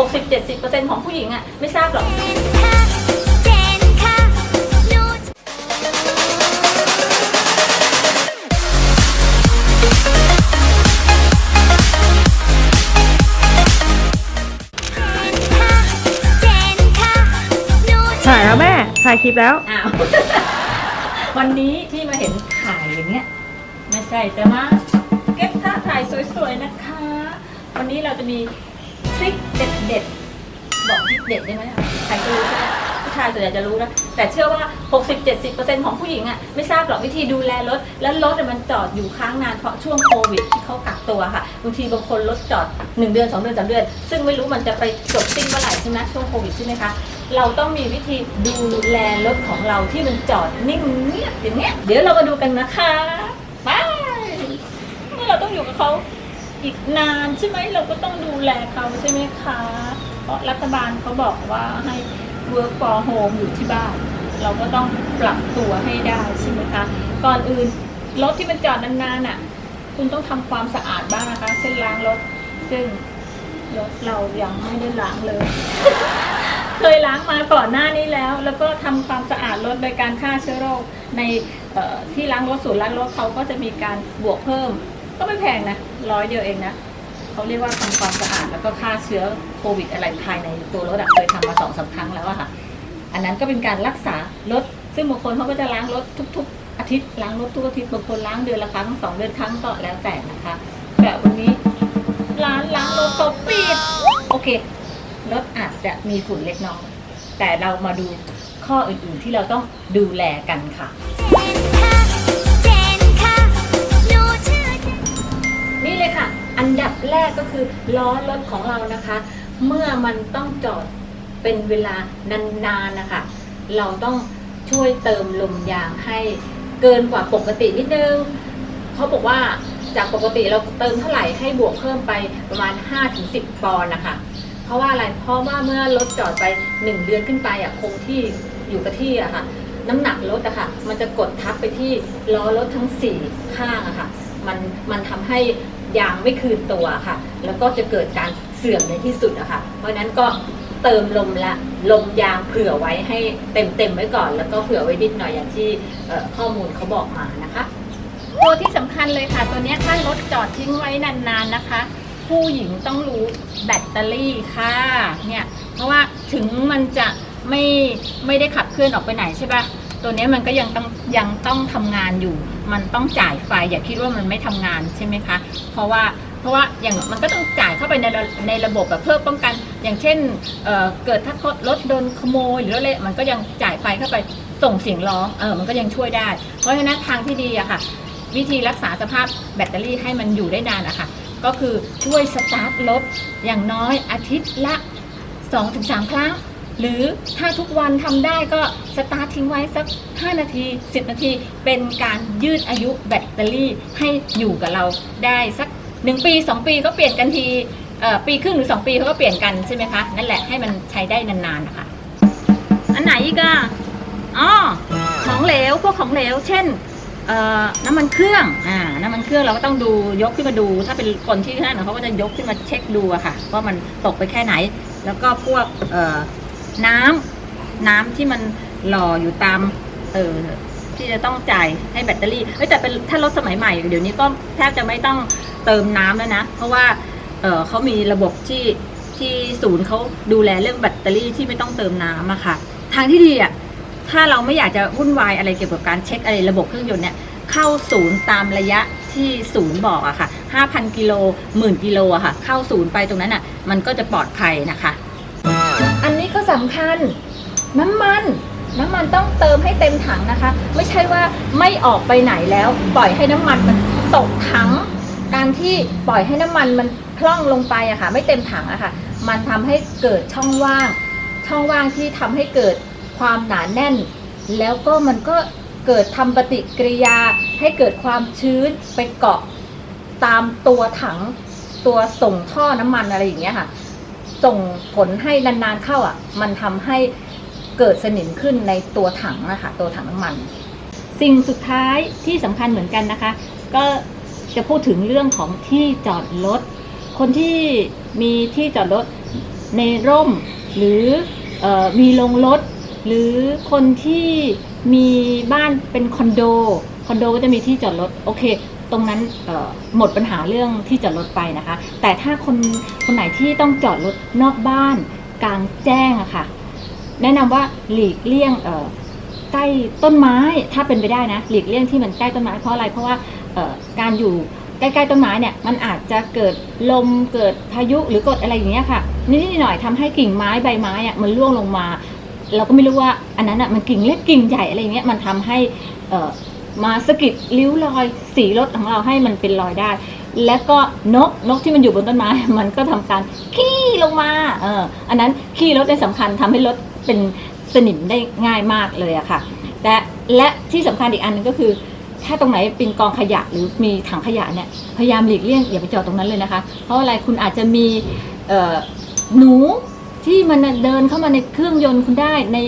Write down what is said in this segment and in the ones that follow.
60-70%ของผู้หญิงอะไม่ทราบหรอกเจนค่ะหนูเจนค่ะหนูถ่ายแล้วแม่ ถ่ายคลิปแล้ว อ้าว วันนี้ที่มาเห็นถ่ายอย่างเงี้ยไม่ใช่จะมาเก็บท่าถ่ายสวยๆนะคะ วันนี้เราจะมีท ริคเด็ดๆบอกทริคเด็ดได้ไหมอะใครก็รู้ใช่ไหมผู้ชายส่วนใหญ่จะรู้นะ แต่เชื่อว่า 60-70%ของผู้หญิงอะไม่ทราบหรอกวิธีดูแลรถ แล้วรถอะมันจอดอยู่ค้างนานเพราะช่วงโควิดที่เขากักตัวค่ะบางทีบางคนรถจอด 1 เดือน 2 เดือน 3 เดือน ซึ่งไม่รู้มันจะไปจบสิ้นเมื่อไหร่ใช่ไหมช่วงโควิดใช่ไหมคะ เราต้องมีวิธีดูแลรถของเราที่มันจอดนิ่งเงียบอย่างเงี้ยเดี๋ยวเรามาดูกันนะคะไปเมื่อเราต้องอยู่กับเขา อีกนานใช่ไหมเราก็ต้องดูแลเขาใช่ไหมคะ เพราะรัฐบาลเขาบอกว่าให้ work for home อยู่ที่บ้าน เราก็ต้องปรับตัวให้ได้ใช่ไหมคะ ก่อนอื่นรถที่มันจอดนานๆอะ คุณต้องทำความสะอาดบ้างนะคะ เช่นล้างรถ ซึ่งรถเรายังไม่ได้ล้างเลย เคยล้างมาก่อนหน้านี้แล้ว แล้วก็ทำความสะอาดรถโดยการฆ่าเชื้อโรคในที่ล้างรถศูนย์ล้างรถเขาก็จะมีการบวกเพิ่ม ก็ไม่แพงนะร้อยเดียวเองนะเขาเรียกว่าทำความสะอาดแล้วก็ฆ่าเชื้อโควิดอะไรภายในตัวรถอะเคยทำมาสองสามครั้งแล้วอะค่ะ อันนั้นก็เป็นการรักษารถ ซึ่งบางคนเขาก็จะล้างรถทุก ๆ อาทิตย์ล้างรถทุกอาทิตย์บางคนล้างเดือนละครั้งสองเดือนครั้งก็แล้วแต่นะคะแต่วันนี้ร้านล้างรถเขาปิดโอเครถอาจจะมีฝุ่นเล็กน้อยแต่เรามาดูข้ออื่นๆที่เราต้องดูแลกันค่ะ นี่เลยค่ะ อันดับแรกก็คือล้อรถของเรานะคะ เมื่อมันต้องจอดเป็นเวลานานๆนะคะ เราต้องช่วยเติมลมยางให้เกินกว่าปกตินิดนึงเขาบอกว่าจากปกติเราเติมเท่าไหร่ให้บวกเพิ่มไปประมาณ 5-10 ปอนด์นะคะ เพราะว่าอะไร เพราะว่าเมื่อรถจอดไป 1 เดือนขึ้นไปอะคงที่อยู่กับที่อะค่ะ น้ำหนักรถอะค่ะ มันจะกดทับไปที่ล้อรถทั้ง 4 ข้างอะค่ะ มันมันทำให้ยางไม่คืนตัวค่ะ แล้วก็จะเกิดการเสื่อมในที่สุดอะค่ะ เพราะนั้นก็เติมลมละลมยางเผื่อไว้ให้เต็มเต็มๆไว้ก่อน แล้วก็เผื่อไว้นิดหน่อยอย่างที่ข้อมูลเขาบอกมานะคะตัวที่สำคัญเลยค่ะ ตัวนี้ถ้ารถจอดทิ้งไว้นานๆนะคะ ผู้หญิงต้องรู้แบตเตอรี่ค่ะเนี่ยเพราะว่าถึงมันจะไม่ไม่ได้ขับเคลื่อนออกไปไหนใช่ปะ ตัวนี้มันก็ยังต้องยังต้องทำงานอยู่ มันต้องจ่ายไฟอย่าคิดว่ามันไม่ทำงานใช่ไหมคะ เพราะว่าเพราะว่าอย่างมันก็ต้องจ่ายเข้าไปในในระบบแบบเพื่อป้องกัน อย่างเช่นเเกิดถ้ารถโดนขโมยหรืออะไรมันก็ยังจ่ายไฟเข้าไปส่งเสียงร้องเออมันก็ยังช่วยได้ เพราะฉะนั้นทางที่ดีอะค่ะ วิธีรักษาสภาพแบตเตอรี่ให้มันอยู่ได้นานอะค่ะ ก็คือช่วยสตาร์ทรถอย่างน้อยอาทิตย์ละ 2-3 ครั้ง หรือถ้าทุกวันทำได้ก็สตาร์ททิ้งไว้สัก 5 นาที 10 นาที เป็นการยืดอายุแบตเตอรี่ให้อยู่กับเราได้สัก 1 ปี 2 ปีก็เปลี่ยนกันทีปีครึ่งหรือ 2 ปีเขาก็เปลี่ยนกันใช่ไหมคะ นั่นแหละให้มันใช้ได้นานๆนะคะอันไหนอีกอะอ๋อของเหลวพวกของเหลว เช่นน้ำมันเครื่องอ่าน้ำมันเครื่องเราก็ต้องดูยกขึ้นมาดู ถ้าเป็นคนที่นั่นเขาก็จะยกขึ้นมาเช็คดูอะค่ะว่ามันตกไปแค่ไหน แล้วก็พวกอ น้ำน้ำที่มันหล่ออยู่ตาม เออที่จะต้องจ่ายให้แบตเตอรี่เอ้ยแต่เป็นถ้ารถสมัยใหม่ เดี๋ยวนี้ก็แทบจะไม่ต้องเติมน้ำแล้วนะ เพราะว่าเออเขามีระบบที่ที่ศูนย์เขาดูแลเรื่องแบตเตอรี่ที่ไม่ต้องเติมน้ำอะค่ะ ทางที่ดีอะถ้าเราไม่อยากจะวุ่นวายอะไรเกี่ยวกับการเช็คอะไรระบบเครื่องยนต์เนี่ยเข้าศูนย์ตามระยะที่ศูนย์บอกอะค่ะ 5,000 กิโลหมื่นกิโลอะค่ะ เข้าศูนย์ไปตรงนั้นอะมันก็จะปลอดภัยนะคะ สำคัญน้ำมัน น้ำมันต้องเติมให้เต็มถังนะคะ ไม่ใช่ว่าไม่ออกไปไหนแล้ว ปล่อยให้น้ำมันมันตกถัง การที่ปล่อยให้น้ำมันมันพร่องลงไปอะค่ะ ไม่เต็มถังอะค่ะ มันทำให้เกิดช่องว่าง ช่องว่างที่ทำให้เกิดความหนาแน่น แล้วก็มันก็เกิดทำปฏิกิริยาให้เกิดความชื้นไปเกาะตามตัวถังตัวส่งท่อน้ำมันอะไรอย่างเงี้ยค่ะ ส่งผลให้นานๆเข้าอะ มันทำให้เกิดสนิมขึ้นในตัวถังนะคะตัวถังน้ำมัน สิ่งสุดท้ายที่สำคัญเหมือนกันนะคะ ก็จะพูดถึงเรื่องของที่จอดรถคนที่มีที่จอดรถในร่ม หรือออมีโรงรถหรือคนที่มีบ้านเป็นคอนโดคอนโดก็จะมีที่จอดรถโอเค ตรงนั้นหมดปัญหาเรื่องที่จอดรถไปนะคะ แต่ถ้าคนคนไหนที่ต้องจอดรถนอกบ้านกลางแจ้งอะค่ะ แนะนำว่าหลีกเลี่ยงใกล้ต้นไม้ถ้าเป็นไปได้นะ หลีกเลี่ยงที่มันใกล้ต้นไม้เพราะอะไรเพราะว่าการอยู่ใกล้ๆต้นไม้เนี่ยมันอาจจะเกิดลมเกิดพายุหรือกดอะไรอย่างเงี้ยค่ะนิดหน่อยๆทำให้กิ่งไม้ใบไม้อะมันร่วงลงมา เราก็ไม่รู้ว่าอันนั้นอะมันกิ่งเล็กกิ่งใหญ่อะไรเงี้ยมันทำให้ มาสะกิดริ้วรอยสีรถของเราให้มันเป็นรอยได้ แล้วก็นกนกที่มันอยู่บนต้นไม้ มันก็ทำการขี้ลงมาเอออันนั้นขี้รถในยสำคัญทำให้รถเป็นสนิมได้ง่ายมากเลยอะค่ะแต่และที่สำคัญอีกอันหนึงก็คือ ถ้าตรงไหนเป็นกองขยะหรือมีถังขยะเนี่ยพยายามหลีกเลี่ยงอย่าไปจอดตรงนั้นเลยนะคะ เพราะอะไรคุณอาจจะมีหนูที่มันเดินเข้ามาในเครื่องยนต์คุณได้ใน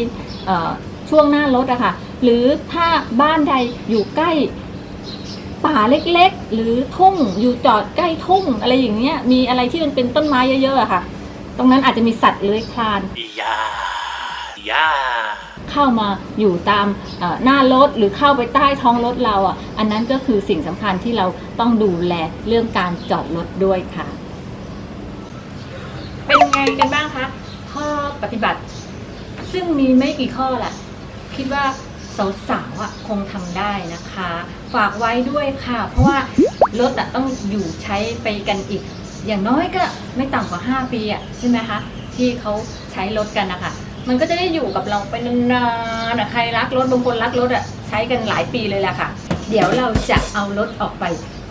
ช่วงหน้ารถอะค่ะ หรือถ้าบ้านใดอยู่ใกล้ป่าเล็กๆ หรือทุ่งอยู่จอดใกล้ทุ่งอะไรอย่างเงี้ย มีอะไรที่มันเป็นต้นไม้เยอะๆอะค่ะ ตรงนั้นอาจจะมีสัตว์เลื้อยคลาน Ja, ja. เข้ามาอยู่ตามหน้ารถหรือเข้าไปใต้ท้องรถเราอะ อันนั้นก็คือสิ่งสำคัญที่เราต้องดูแลเรื่องการจอดรถด้วยค่ะ เป็นไงกันบ้างคะข้อปฏิบัติ ซึ่งมีไม่กี่ข้อแหละ คิดว่าสาวๆอะคงทำได้นะคะ ฝากไว้ด้วยค่ะ เพราะว่ารถอะต้องอยู่ใช้ไปกันอีก อย่างน้อยก็ไม่ต่ำกว่า 5 ปีอะใช่ไหมคะที่เขาใช้รถกันนะคะมันก็จะได้อยู่กับเราไปนานๆใครรักรถบางคนรักรถอะใช้กันหลายปีเลยแหละค่ะ เดี๋ยวเราจะเอารถออกไป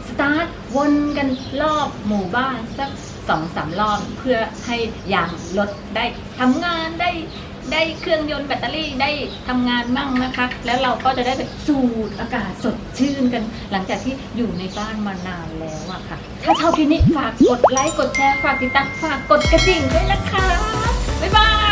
สตาร์ทวนกันรอบหมู่บ้านสักสองสามรอบเพื่อให้ยางรถได้ทำงานได้ ได้เครื่องยนต์แบตเตอรี่ได้ทำงานมั่งนะคะ แล้วเราก็จะได้ไปสูดอากาศสดชื่นกัน หลังจากที่อยู่ในบ้านมานานแล้วอะค่ะ ถ้าชอบคลิปนี้ฝากกดไลค์กดแชร์ฝากติดตามฝากกดกระดิ่งด้วยนะคะบ๊ายบาย